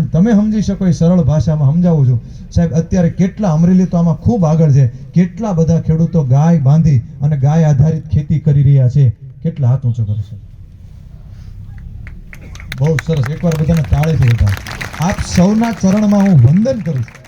પણ તમે સમજી શકો એ સરળ ભાષામાં સમજાવું છું. સાહેબ, અત્યારે કેટલા અમરેલી તો આમાં ખૂબ આગળ છે. કેટલા બધા ખેડૂતો ગાય બાંધી અને ગાય આધારિત ખેતી કરી રહ્યા છે. કેટલા હાથ ઊંચો કરે છે? બહુ સરસ. એકવાર બધાને તાળીથી ઉઠાવો આપ સૌના ચરણમાં હું વંદન કરું છું.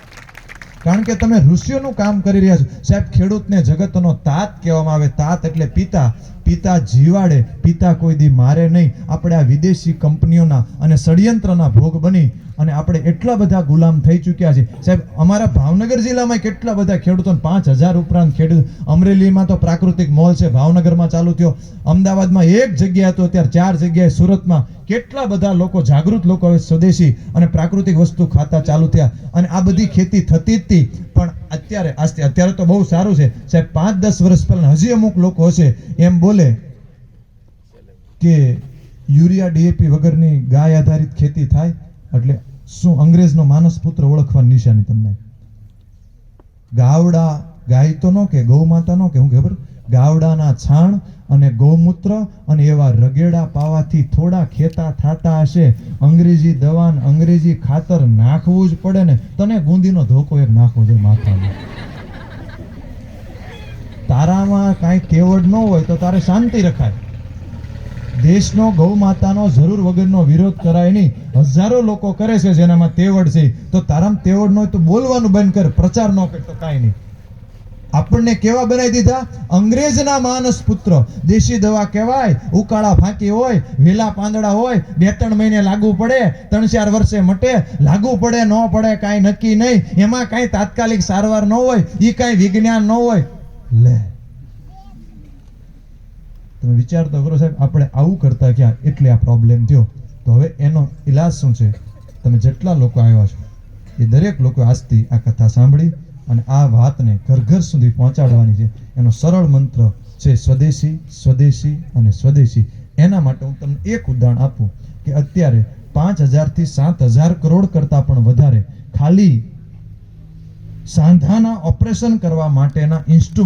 કારણ કે તમે ઋષિઓનું કામ કરી રહ્યા છો. સાહેબ, ખેડૂતને જગતનો તાત કહેવામાં આવે. તાત એટલે પિતા. પિતા જીવાડે, પિતા કોઈ દી મારે નહીં. આપણે આ વિદેશી કંપનીઓના અને ષડયંત્રના ભોગ બની અને આપણે એટલા બધા ગુલામ થઈ ચૂક્યા છે સાહેબ, અમારા ભાવનગર જિલ્લામાં કેટલા બધા ખેડૂતો પાંચ હજાર ઉપરાંત ખેડૂત, અમરેલીમાં તો પ્રાકૃતિક મોલ છે, ભાવનગરમાં ચાલુ થયો. અમદાવાદમાં એક જગ્યાએ હતો, અત્યારે ચાર જગ્યાએ સુરતમાં. કેટલા બધા લોકો, જાગૃત લોકો હવે સ્વદેશી અને પ્રાકૃતિક વસ્તુ ખાતા ચાલુ થયા. અને આ બધી ખેતી થતી જ હતી. પણ અત્યારે આસ્તે, અત્યારે તો બહુ સારું છે. સાહેબ પાંચ દસ વર્ષ પહેલા હજી અમુક લોકો હશે, એમ બોલે કે યુરિયા ડીએપી વગરની ગાય આધારિત ખેતી થાય, એટલે શું અંગ્રેજનો માનસ પુત્ર ઓળખવાની નિશાની તમને? ગાવડા ગાય તો નો કે, ગૌ માતા નો કે, હું ખબર? ગાવડાના છાણ અને ગૌમૂત્ર અને એવા રગેડા પાવાથી થોડા ખેતા થાતા હશે. અંગ્રેજી દવાન અંગ્રેજી ખાતર નાખવું જ પડે ને. તને ગુંદીનો ધોકો એક નાખવો જોઈએ માથામાં તારામાં કાંઈ કેવડ ન હોય તો તારે શાંતિ રખાય. દેશનો ગૌ માતાનો જરૂર વગરનો વિરોધ કરાય નહીં. હજારો લોકો કરે છે જેનામાં તેવડ છે. તો તારામાં તેવડ ન હોય તો બોલવાનું બંધ કર. પ્રચાર ન કર તો કાંઈ નહીં. આપણને કેવા બનાવી દીધા? અંગ્રેજના માનસ પુત્ર. દેશી દવા કહેવાય, ઉકાળા ફાંકી હોય, વેલા પાંદડા હોય, બે ત્રણ મહિને લાગુ પડે, ત્રણ ચાર વર્ષે મટે, લાગુ પડે, ન પડે, કાંઈ નક્કી નહીં. એમાં કાંઈ તાત્કાલિક સારવાર ન હોય એ કાંઈ વિજ્ઞાન ન હોય. લે. તમે વિચાર તો કરો સાહેબ, આપણે આવું કરતા ક્યાં? એટલે આ પ્રોબ્લેમ થયો. તો હવે એનો ઈલાજ શું છે? તમે જેટલા લોકો આવ્યા છો, એ દરેક લોકો આજથી આ કથા સાંભળી. અને આ વાતને ઘર ઘર સુધી પહોંચાડવાની છે એનો સરળ મંત્ર છે, સ્વદેશી સ્વદેશી અને સ્વદેશી. એના માટે હું તમને એક ઉદાહરણ આપું કે અત્યારે પાંચ હજારથી સાત હજાર કરોડ કરતાં પણ વધારે ખાલી સાંધાના ઓપરેશન કરવા માટેના ઇન્સ્ટ્રુમેન્ટ